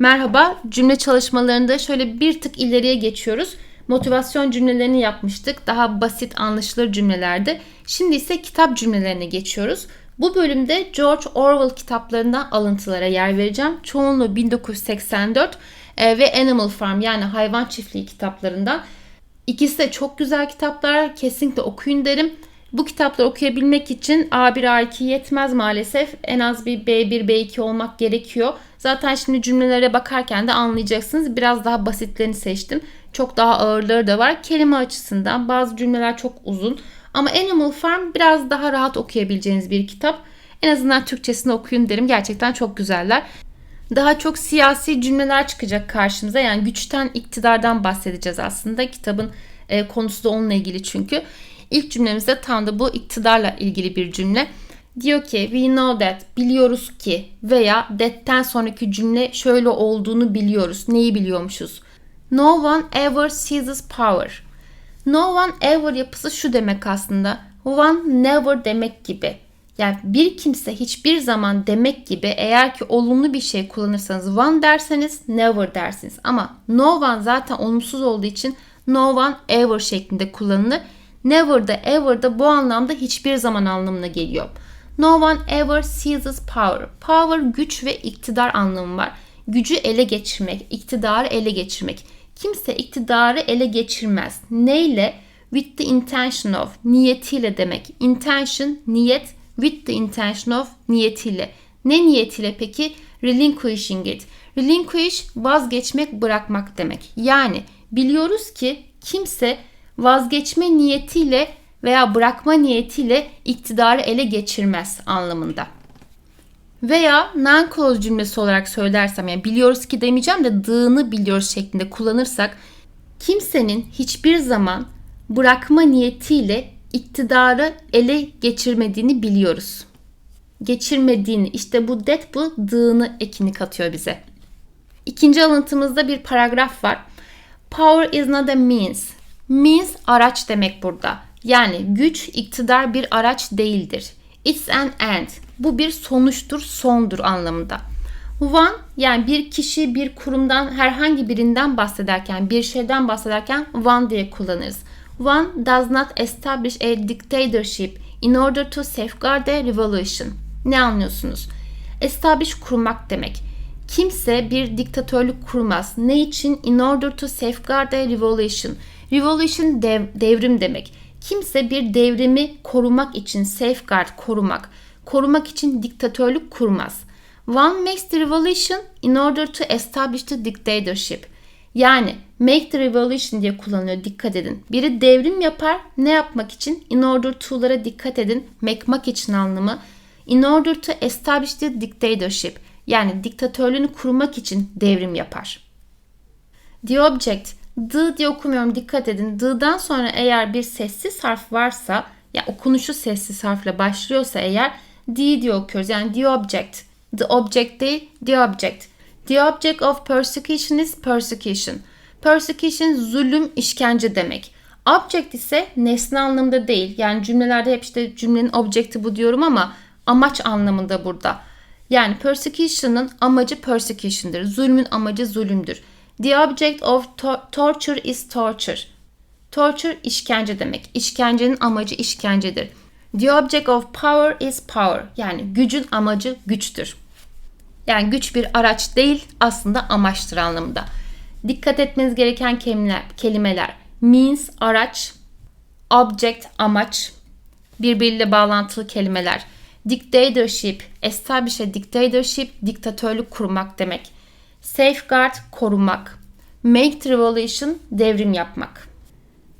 Merhaba, cümle çalışmalarında şöyle bir tık ileriye geçiyoruz. Motivasyon cümlelerini yapmıştık. Daha basit, anlaşılır cümlelerde. Şimdi ise kitap cümlelerine geçiyoruz. Bu bölümde George Orwell kitaplarından alıntılara yer vereceğim. Çoğunluğu 1984 e, ve Animal Farm yani hayvan çiftliği kitaplarından. İkisi de çok güzel kitaplar. Kesinlikle okuyun derim. Bu kitapları okuyabilmek için A1, A2 yetmez maalesef. En az bir B1, B2 olmak gerekiyor. Zaten şimdi cümlelere bakarken de anlayacaksınız. Biraz daha basitlerini seçtim. Çok daha ağırları da var. Kelime açısından bazı cümleler çok uzun. Ama Animal Farm biraz daha rahat okuyabileceğiniz bir kitap. En azından Türkçesini okuyun derim. Gerçekten çok güzeller. Daha çok siyasi cümleler çıkacak karşımıza. Yani güçten, iktidardan bahsedeceğiz aslında. Kitabın e, konusu da onunla ilgili çünkü. İlk cümlemizde tam da bu iktidarla ilgili bir cümle. Diyor ki we know that biliyoruz ki veya that'ten sonraki cümle şöyle olduğunu biliyoruz. Neyi biliyormuşuz? No one ever seizes power. No one ever yapısı şu demek aslında. One never demek gibi. Yani bir kimse hiçbir zaman demek gibi eğer ki olumlu bir şey kullanırsanız one derseniz never dersiniz. Ama no one zaten olumsuz olduğu için no one ever şeklinde kullanılır. Never da ever da bu anlamda hiçbir zaman anlamına geliyor. No one ever seizes power. Power güç ve iktidar anlamı var. Gücü ele geçirmek, iktidarı ele geçirmek. Kimse iktidarı ele geçirmez. Neyle? With the intention of, niyetiyle demek. Intention, niyet, with the intention of, niyetiyle. Ne niyetiyle peki? Relinquishing it. Relinquish, vazgeçmek, bırakmak demek. Yani biliyoruz ki kimse vazgeçme niyetiyle veya bırakma niyetiyle iktidarı ele geçirmez anlamında. Veya non-clause cümlesi olarak söylersem yani biliyoruz ki demeyeceğim de dığını biliyoruz şeklinde kullanırsak kimsenin hiçbir zaman bırakma niyetiyle iktidarı ele geçirmediğini biliyoruz. Geçirmediğini işte bu det bu dığını ekini katıyor bize. İkinci alıntımızda bir paragraf var. Power is not a means. Means araç demek burada. Yani güç, iktidar bir araç değildir. It's an end. Bu bir sonuçtur, sondur anlamında. One yani bir kişi, bir kurumdan herhangi birinden bahsederken, bir şeyden bahsederken one diye kullanırız. One does not establish a dictatorship in order to safeguard a revolution. Ne anlıyorsunuz? Establish kurmak demek. Kimse bir diktatörlük kurmaz. Ne için? In order to safeguard a revolution. Revolution dev, devrim demek. Kimse bir devrimi korumak için safeguard korumak, korumak için diktatörlük kurmaz. One makes the revolution in order to establish the dictatorship. Yani make the revolution diye kullanıyor dikkat edin. Biri devrim yapar ne yapmak için? In order to'lara dikkat edin. Makemak için anlamı. In order to establish the dictatorship. Yani diktatörlüğünü kurmak için devrim yapar. The object D diye okumuyorum dikkat edin. D'dan sonra eğer bir sessiz harf varsa ya okunuşu sessiz harfle başlıyorsa eğer D diye okuyoruz. Yani the object. The object değil, the object. The object of persecution is persecution. Persecution zulüm, işkence demek. Object ise nesne anlamında değil. Yani cümlelerde hep işte cümlenin objekti bu diyorum ama amaç anlamında burada. Yani persecution'ın amacı persecution'dır. Zulmün amacı zulümdür. The object of to- torture is torture. Torture işkence demek. İşkencenin amacı işkencedir. The object of power is power. Yani gücün amacı güçtür. Yani güç bir araç değil aslında amaçtır anlamında. Dikkat etmeniz gereken kelimeler, kelimeler means araç, object amaç, birbiriyle bağlantılı kelimeler. Dictatorship, establish a dictatorship, diktatörlük kurmak demek. Safeguard korumak. Make the revolution devrim yapmak.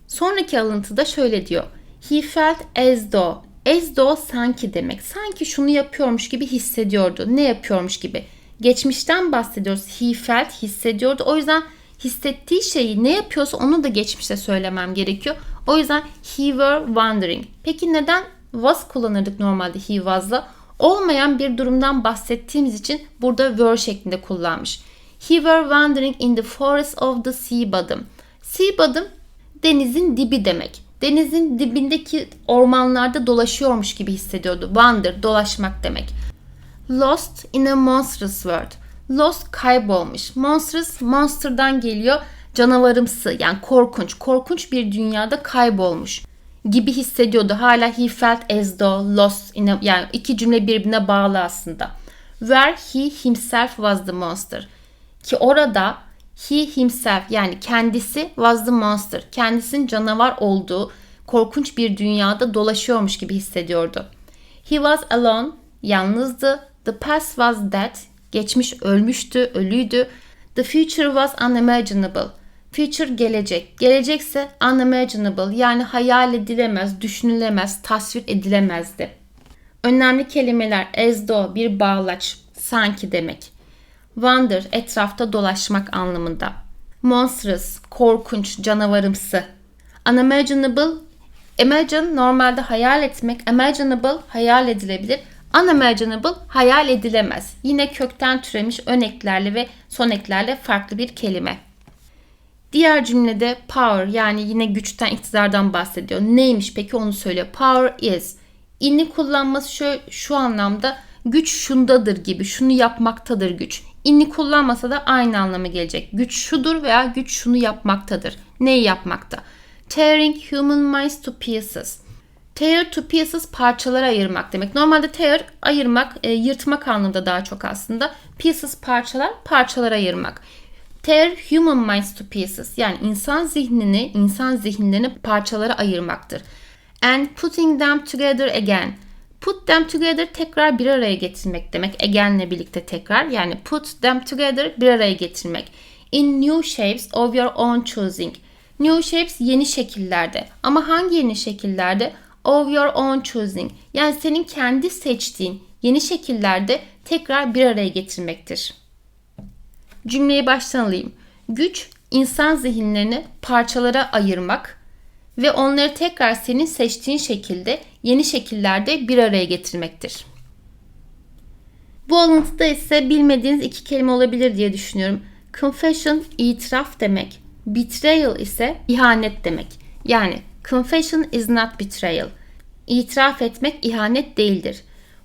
Sonraki alıntıda şöyle diyor. He felt as though. As though sanki demek. Sanki şunu yapıyormuş gibi hissediyordu. Ne yapıyormuş gibi. Geçmişten bahsediyoruz. He felt hissediyordu. O yüzden hissettiği şeyi ne yapıyorsa onu da geçmişte söylemem gerekiyor. O yüzden he were wondering. Peki neden was kullanırdık normalde he was'la? Olmayan bir durumdan bahsettiğimiz için burada were şeklinde kullanmış. He were wandering in the forest of the sea bottom. Sea bottom denizin dibi demek. Denizin dibindeki ormanlarda dolaşıyormuş gibi hissediyordu. Wander, dolaşmak demek. Lost in a monstrous world. Lost kaybolmuş. Monstrous monster'dan geliyor. Canavarımsı yani korkunç. Korkunç bir dünyada kaybolmuş gibi hissediyordu. Hala he felt as though lost in a, yani iki cümle birbirine bağlı aslında. Where he himself was the monster. Ki orada he himself yani kendisi was the monster. Kendisinin canavar olduğu korkunç bir dünyada dolaşıyormuş gibi hissediyordu. He was alone, yalnızdı. The past was dead, geçmiş ölmüştü, ölüydü. The future was unimaginable. Future gelecek. Gelecekse unimaginable yani hayal edilemez, düşünülemez, tasvir edilemezdi. Önemli kelimeler as though bir bağlaç, sanki demek. Wander etrafta dolaşmak anlamında. Monstrous korkunç, canavarımsı. Unimaginable imagine normalde hayal etmek, imaginable hayal edilebilir. Unimaginable hayal edilemez. Yine kökten türemiş ön eklerle ve son eklerle farklı bir kelime. Diğer cümlede power yani yine güçten iktidardan bahsediyor. Neymiş peki onu söylüyor. Power is. İnni kullanması şu, şu anlamda güç şundadır gibi. Şunu yapmaktadır güç. İnni kullanmasa da aynı anlamı gelecek. Güç şudur veya güç şunu yapmaktadır. Neyi yapmakta? Tearing human minds to pieces. Tear to pieces parçalara ayırmak demek. Normalde tear ayırmak, e, yırtmak anlamında daha çok aslında. Pieces parçalar, parçalara ayırmak. Tear human minds to pieces yani insan zihnini, insan zihinlerini parçalara ayırmaktır. And putting them together again. Put them together tekrar bir araya getirmek demek. Again'le birlikte tekrar yani put them together bir araya getirmek. In new shapes of your own choosing. New shapes yeni şekillerde. Ama hangi yeni şekillerde? Of your own choosing. Yani senin kendi seçtiğin yeni şekillerde tekrar bir araya getirmektir. Cümleyi baştan alayım. Güç insan zihinlerini parçalara ayırmak ve onları tekrar senin seçtiğin şekilde yeni şekillerde bir araya getirmektir. Bu alıntıda ise bilmediğiniz iki kelime olabilir diye düşünüyorum. Confession itiraf demek. Betrayal ise ihanet demek. Yani confession is not betrayal. İtiraf etmek ihanet değildir.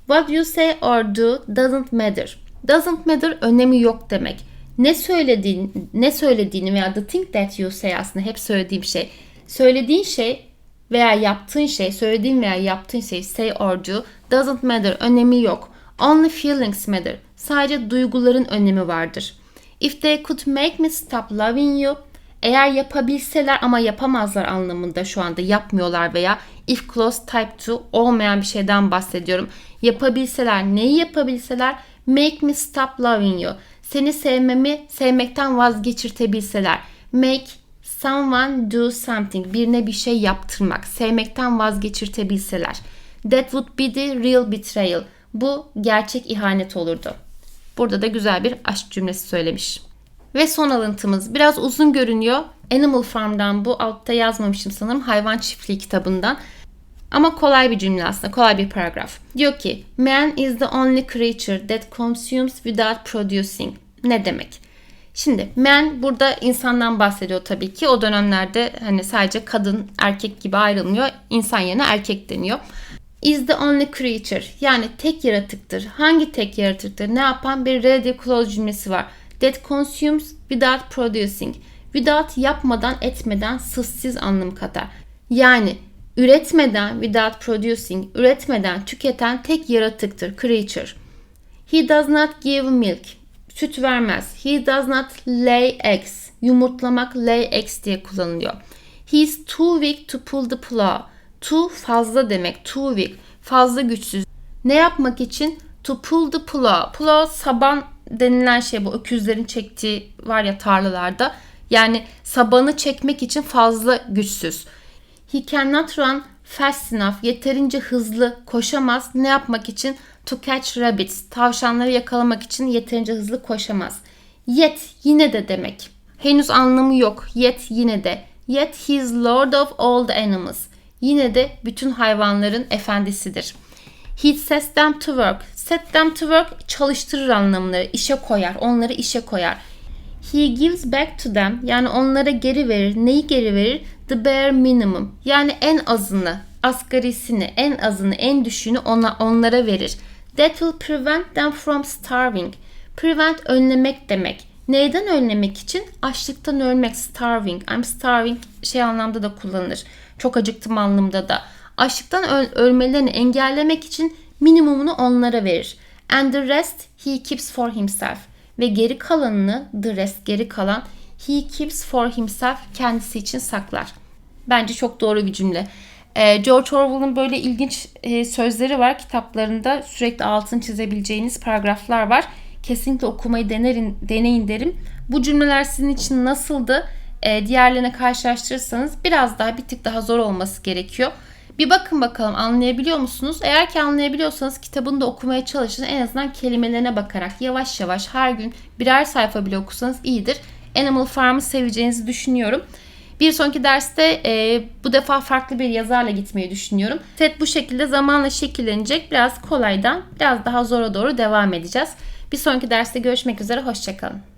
What you say or do doesn't matter. Doesn't matter önemi yok demek ne söylediğin ne söylediğini veya the thing that you say aslında hep söylediğim şey. Söylediğin şey veya yaptığın şey, söylediğin veya yaptığın şey say or do doesn't matter, önemi yok. Only feelings matter. Sadece duyguların önemi vardır. If they could make me stop loving you, eğer yapabilseler ama yapamazlar anlamında şu anda yapmıyorlar veya if close type to olmayan bir şeyden bahsediyorum. Yapabilseler, neyi yapabilseler? Make me stop loving you seni sevmemi sevmekten vazgeçirtebilseler. Make someone do something. Birine bir şey yaptırmak. Sevmekten vazgeçirtebilseler. That would be the real betrayal. Bu gerçek ihanet olurdu. Burada da güzel bir aşk cümlesi söylemiş. Ve son alıntımız biraz uzun görünüyor. Animal Farm'dan bu altta yazmamışım sanırım hayvan çiftliği kitabından. Ama kolay bir cümle aslında, kolay bir paragraf. Diyor ki, Man is the only creature that consumes without producing. Ne demek? Şimdi man burada insandan bahsediyor tabii ki. O dönemlerde hani sadece kadın erkek gibi ayrılmıyor. İnsan yerine erkek deniyor. Is the only creature yani tek yaratıktır. Hangi tek yaratıktır? Ne yapan bir ready clause cümlesi var. That consumes without producing. Without yapmadan etmeden sızsız anlam katar. Yani Üretmeden, without producing, üretmeden tüketen tek yaratıktır, creature. He does not give milk, süt vermez. He does not lay eggs, yumurtlamak lay eggs diye kullanılıyor. He is too weak to pull the plow. Too fazla demek, too weak, fazla güçsüz. Ne yapmak için? To pull the plow. Plow saban denilen şey bu öküzlerin çektiği var ya tarlalarda. Yani sabanı çekmek için fazla güçsüz. He cannot run fast enough. Yeterince hızlı koşamaz. Ne yapmak için? To catch rabbits. Tavşanları yakalamak için yeterince hızlı koşamaz. Yet yine de demek. Henüz anlamı yok. Yet yine de. Yet he is lord of all the animals. Yine de bütün hayvanların efendisidir. He sets them to work. Set them to work çalıştırır anlamları. işe koyar. Onları işe koyar. He gives back to them. Yani onlara geri verir. Neyi geri verir? The bare minimum yani en azını, asgarisini, en azını, en düşüğünü ona, onlara verir. That will prevent them from starving. Prevent önlemek demek. Neyden önlemek için? Açlıktan ölmek, starving. I'm starving şey anlamda da kullanılır. Çok acıktım anlamda da. Açlıktan öl- ölmelerini engellemek için minimumunu onlara verir. And the rest he keeps for himself. Ve geri kalanını, the rest geri kalan, he keeps for himself kendisi için saklar. Bence çok doğru bir cümle. Ee, George Orwell'ın böyle ilginç e, sözleri var kitaplarında. Sürekli altını çizebileceğiniz paragraflar var. Kesinlikle okumayı denerin, deneyin derim. Bu cümleler sizin için nasıldı? Ee, diğerlerine karşılaştırırsanız biraz daha bir tık daha zor olması gerekiyor. Bir bakın bakalım anlayabiliyor musunuz? Eğer ki anlayabiliyorsanız kitabını da okumaya çalışın. En azından kelimelerine bakarak yavaş yavaş her gün birer sayfa bile okusanız iyidir. Animal Farm'ı seveceğinizi düşünüyorum. Bir sonraki derste e, bu defa farklı bir yazarla gitmeyi düşünüyorum. Set bu şekilde zamanla şekillenecek. Biraz kolaydan biraz daha zora doğru devam edeceğiz. Bir sonraki derste görüşmek üzere. Hoşçakalın.